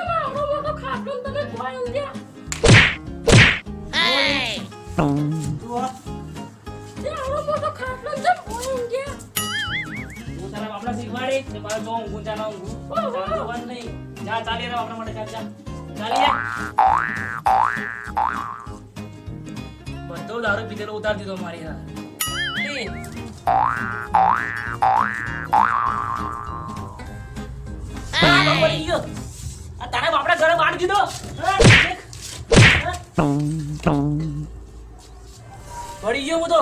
ચલા હું તારા બાપડા શીખવાડી ઊંઘું ચા ના ઊંઘું. નહીં. જા, રહ્યા બાપડા માટે, ચાલ, ચાલ. ચાલી જા. બધો દારૂ પીધેલો ઉતારી દીધો મારી હારે. આ તો. આ તારા દીધો પડી ગયો તો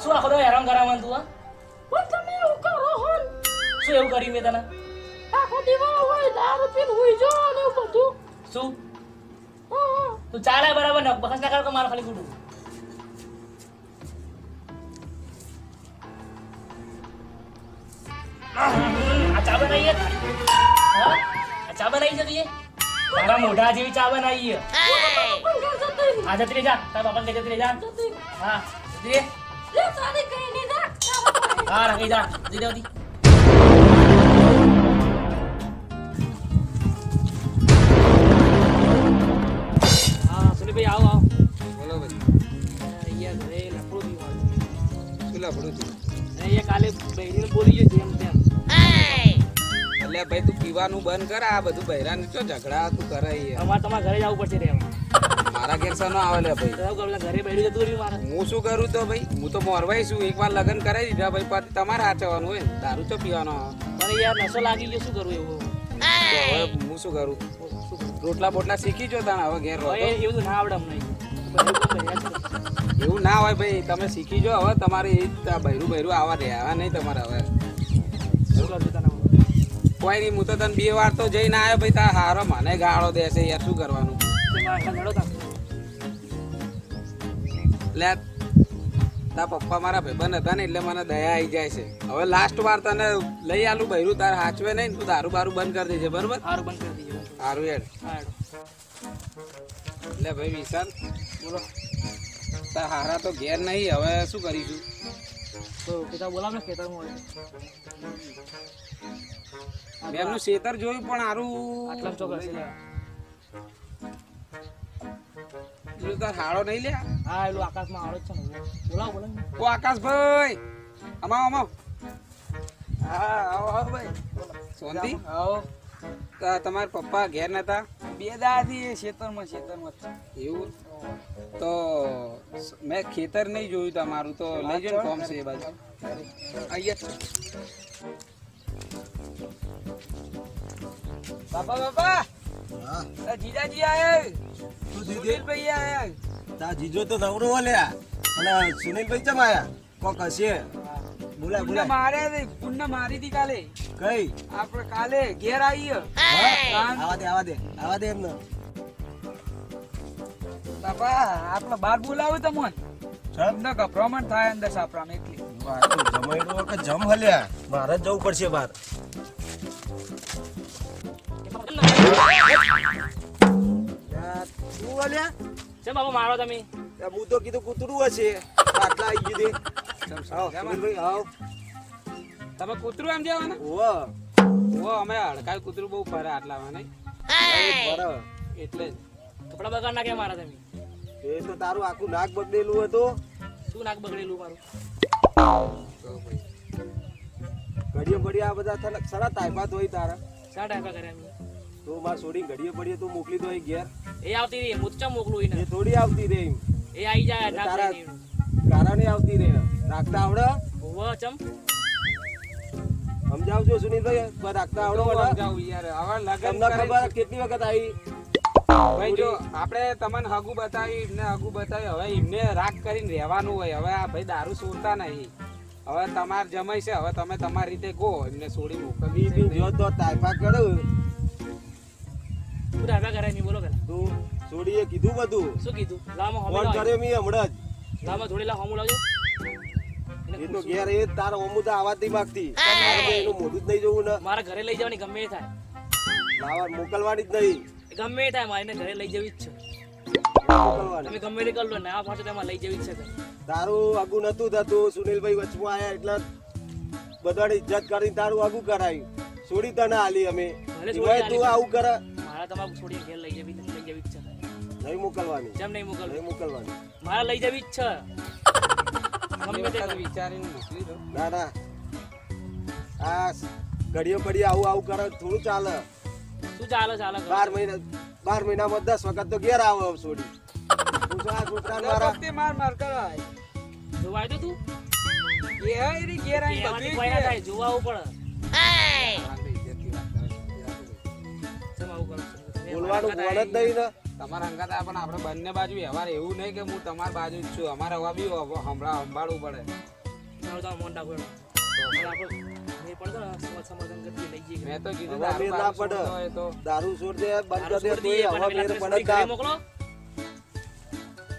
શું આખો દાડો હેરાન કરાવવાનું તું? પણ તમે મેં તને આખો દીવા હોય દારૂ પીને હુઈ જાઓ ને બધું શું હા, તું ચાલે બરાબર ને બખસ ના કરો કે મારે ખાલી ખોટું આ ચા બનાવી? આ ચા બનાવી છે તુંએ? તારા મોઢા જેવી ચા બનાવી હા. જતી રહી જા તારા બાપા જતી રહી જા હા જતી રાખ. હા રાખી જા જતી રહી હા આવો આવો બોલો ભાઈ અહીંયા ઘરે લફડું થયું છું શું લફડું થયું અને અહીંયા કાલે બહેરીને બોલી ગયો જેમ તેમ. એટલે ભાઈ તું પીવાનું બંધ કર આ બધું બહેરાનું ચો ઝઘડા તું કરે અમારે તમારા ઘરે જવું પડશે રહેવા. મારા ઘેર સનો આવે લે ભાઈ? ઘરે બેઠી જતું રહ્યું મારે. હું શું કરું તો ભાઈ? હું તો મોરવાઈ છું. એકવાર લગ્ન કરાવી દીધા ભાઈ પણ તમારે હાચવાનું હોય દારૂ તો પીવાનો આવે. મને યાર નશો લાગી ગયો શું કરું એવું? હવે હું શું કરું? રોટલા બોટલા શીખી જો તાણે હવે ઘેર. એવું ના આવડે અમને. એવું ના હોય ભાઈ તમે શીખી જો હવે તમારે એ બૈરું બૈરું આવા રહેવા નહીં તમારે હવે? કોઈ નહીં હું તો તને બે વાર તો જઈને આવ્યો ભાઈ તાર હારો મને ગાળો દેશે યાર શું કરવાનું? તાર. લે તા પપ્પા મારા ભાઈબંધ હતા ને એટલે મને દયા આવી જાય છે. હવે લાસ્ટ વાર તને લઈ આલું બૈરું તાર હાચવે નહીં તું દારૂ બારું બંધ કરી દેજે બરોબર? હારું બંધ કરી દેજે. સારું યાર હા એટલે ભાઈ વિશાલ બોલો. તાર હારા તો ઘેર નહીં હવે શું કરીશું? તો પિતા બોલાવ ને ખેતર હોય. મેં એમનું શેતર જોયું પણ હારું આટલા ચોક હશે. પેલું તાર હાળો નહીં લે હા એલું આકાશમાં જ છે ને બોલાવ બોલાવો. ઓ આકાશભાઈ અમાવ અમાવ હા આવો આવો ભાઈ. સોનતી આવો. તમારા પપ્પા ઘેર નતા? બે દાદી ખેતરમાં ખેતરમાં એવું? તો મેં ખેતર નહીં જોયું તમારું તો લઈ જાઓ કોમ છે એ બાજુ. બાપા બાપા! હા. જીજાજી આયા તું સુનિલભાઈ આયા તા જીજો તો નવરો વલ્યા. અને સુનિલભાઈ ચમ આયા? કોક હશે? બોલા બોલા મારે પુણ્ય મારી હતી કાલે. કઈ? આપણે કાલે ઘેર આવીએ. આવા દે આવા દે આવા દે એમને. બાપા આપણે બાર બોલાવો તમને તમને ગભરામણ થાય અંદર સાપરામાં એટલી. જમાઈડો વખત જમ હલ્યા. મારે જ જવું પડશે બહાર શું વલ્યા છે બાપા મારો તમે? હું તો કીધું કૂતરું હશે. આટલા આવી ગયું તમે કૂતરું એમ જવાના ઓવો ઓ અમે હડકાયું કૂતરું બહુ ફરે આટલામાં નહીં? એટલે જ. કપડા બગાડ નાખે મારા તમે. એ તો તારું આખું નાક બગડેલું હતું. શું નાક બગડેલું મારું? ઘડીએ ઘડીએ આ બધા થલા- સરા તાયફાત હોય તારા. શા ટાઈપા કર્યા મેં તું માર છોડી ઘડીએ ઘડીએ તું મોકલી દો અહીં ઘેર. એ આવતી રહી હું ચમ મોકલું એને? એ થોડી આવતી રે એ આવી જાય ના તારા કારણે આવતી રે રાખતા આવડે? હોવ ચમ. સમજાવજો સુનિલભાઈ રાખતા આવડો મને સમજાવું યાર. આવા લગન તમને ખબર કેટલી વખત આવી ભાઈ જો આપણે તમને હગું બતાવી એમને હગું બતાવી. હવે એમને રાગ કરીને રહેવાનું હોય. હવે આ ભાઈ દારૂ છોડતા નહીં. હવે તમાર જમાઈ છે. હવે તમે તમારી રીતે ગો. એમને છોડી મોકલવી બીજું જો તો તાયફા કરો. ટાઈપા કર્યા મેં બોલો પેલા. તું છોડીએ કીધું બધું. શું કીધું? લાવો ફોન હમણાં કર્યો મી હમણાં લામો થોડી લાવ હમું લાવજો. એ તો ઘેર એ તાર ઓમું તો આવા જ નહીં માગતી. એનું મોઢું જ નહીં જોવું ને. મારા ઘરે લઈ જવાની ગમે એ થાય. લાવા મોકલવાની જ નહીં. ગમે એ થાય મારે એને ઘરે લઈ જવી જ છે. તમે ગમે તે કરી લો ને આ પાછો તમે લઈ જવી જ છે. તારું આગું નતું થતું સુનિલભાઈ વચમાં આયા એટલે બધાની ઇજ્જત કરીને તારું આગું કરાયું. છોડી તને આલી અમે. ભલે છોડી તું આવું કરે. મારા તમારું છોડી ઘેર લઈ જવી લઈ જવી જ છે નહીં મોકલવાની. જેમ નહીં મોકલવી. નહીં મોકલવાની. મારે લઈ જવી જ છે. ગમે તે તે વિચારીને મોકલી દો. ના ના. આ ઘડીએ પડીએ આવું આવું કરે થોડું ચાલે. શું ચાલે ચાલે ઘરે? બાર મહિના બાર મહિનામાં દસ વખત તો ઘેર આવો છોડી. મારા. માર માર કરાય. જોવાય તો તું. ઘેર આવીને કહેવાથી બધું કોઈ ના થાય જોવા આવવું પડે આવું બોલવાનું બોલ જ નહીં ને. તમારા અંગાત આ પણ આપણે બંને બાજુ વ્યવહાર એવું નહીં કે હું તમારી બાજુ જ છું. અમારે હવા બી હમણાં સંભાળવું પડે. મોટા તો. પણ લઈ જઈએ. મેં તો કીધું દારૂ ના પડે. તો. દારૂ છોડ દે બંધ કરી દે છોડી દઈએ, તોય પણ હવા પેલા મેળ તમે પડે ઘરે મોકલો.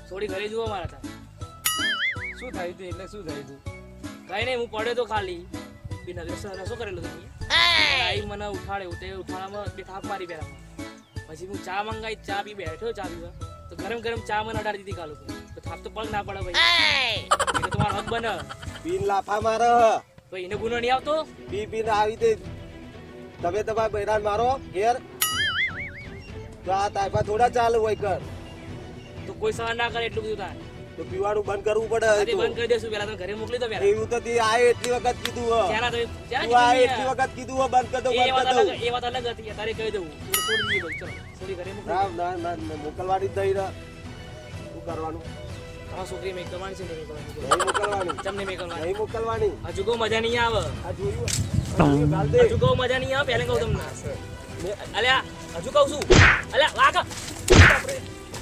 છોડી ઘરે જુઓ મારા ત્યાં. શું થયું તું એટલે શું થયું તું કઈ નહીં હું પડ્યો તો ખાલી. બી નજર શું કરેલું તમે આઈ મને ઉઠાડ્યો તે ઉઠાડામાં બે થાપ મારી પહેલા. પછી હું ચા મંગાઈ ચા પી બેઠો ચા પીવા. તો ગરમ ગરમ ચા મને અડાડી દીધી કાલુ. તો થાપ તો પગ ના પડે ભાઈ. એટલે તમારો હક બને. બિન લાફા મારે. ભાઈ એને ગુનો નહીં આવતો? પી પીને આવી દે. તમે તમારા બૈરાન મારો ઘેર. તો આ તાઇફા થોડા ચાલુ હોય કર. તો કોઈ સહન ના કરે એટલું બધું થાય તો પીવાનું બંધ કરવું પડે તો. બંધ કરી દેશું પેલા તમે ઘરે મોકલી દો પેલા. એવું તો તે આયે એટલી વખત કીધું હો. ક્યારે તમે તું એટલી વખત કીધું હો, બંધ કર દો એ બંધ કર દઉં એ વાત અલગ હતી તારે કહી દઉં. છોડી દીધી ચલો છોડી ઘરે મોકલી ના ના ના ના, મોકલવાની જ નહીં ને. શું કરવાનું? તમારા છોકરી મેં છે ને મેં કરવાની. નહીં મોકલવાની. તમને મેં નહીં મોકલવાની. હજુ કહું મજા નહીં આવે. હજુ કહું મજા નહીં આવે પહેલા કહું તમને. અલ્યા હજુ કહું છું. અલ્યા વાગ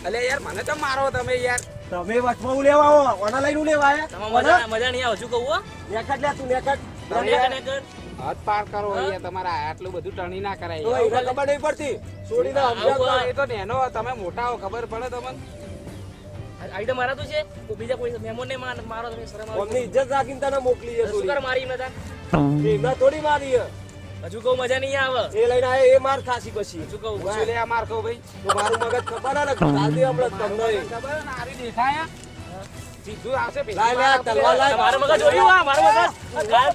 અલે યાર મને તો મારો તમે યાર? તમે વચમાં હું લેવા આવો? ઓના લઈને હું લેવા આયા? મજા મજા નહીં આવે હજુ કહું હો. નેકટ લે તું નેકટ હદ પાર કરો યાર તમારે આટલું બધું ટણી ના કરાય. ખબર નહીં પડતી. છોડીને એ તો નેનો તમે મોટા હો ખબર પડે તમને? આઈટમ મારા તો છે બીજા કોઈ મહેમાન ને મારો તમે શરમ આવે. ઇજ્જત રાખીને તને મોકલી છે શું કર મારી એમને? એમને થોડી મારી. હજુ કહું મજા નહીં આવે. એ લઈને આયા એ માર ખાસી પછી. હજુ કહું. શું લે આ માર ખાવ ભાઈ? તો મારું મગજ ખબર ના દે હમણાં તમને. ખબર ને, આરી દેખાય સીધું આવશે પેલી. તલવાર લાય. મારું મગજ જોયું? આ મારું મગજ. ગાળ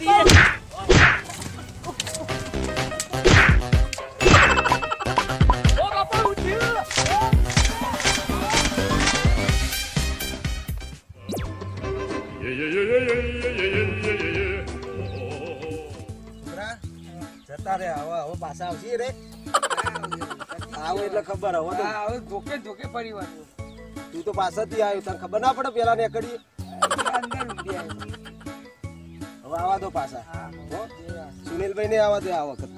જતા રે હવે હવે પાછા આવશે રે. આવો એટલે ખબર હવે તો. હવે ધોકે ધોકે પડી વાનું તું તો પાછળથી આવ્યો તને ખબર ના પડે પેલા ને કડી અંદર ઊંધી આવી. હવે આવા દો પાછા? સુનિલભાઈ ને આવા દે આ વખત.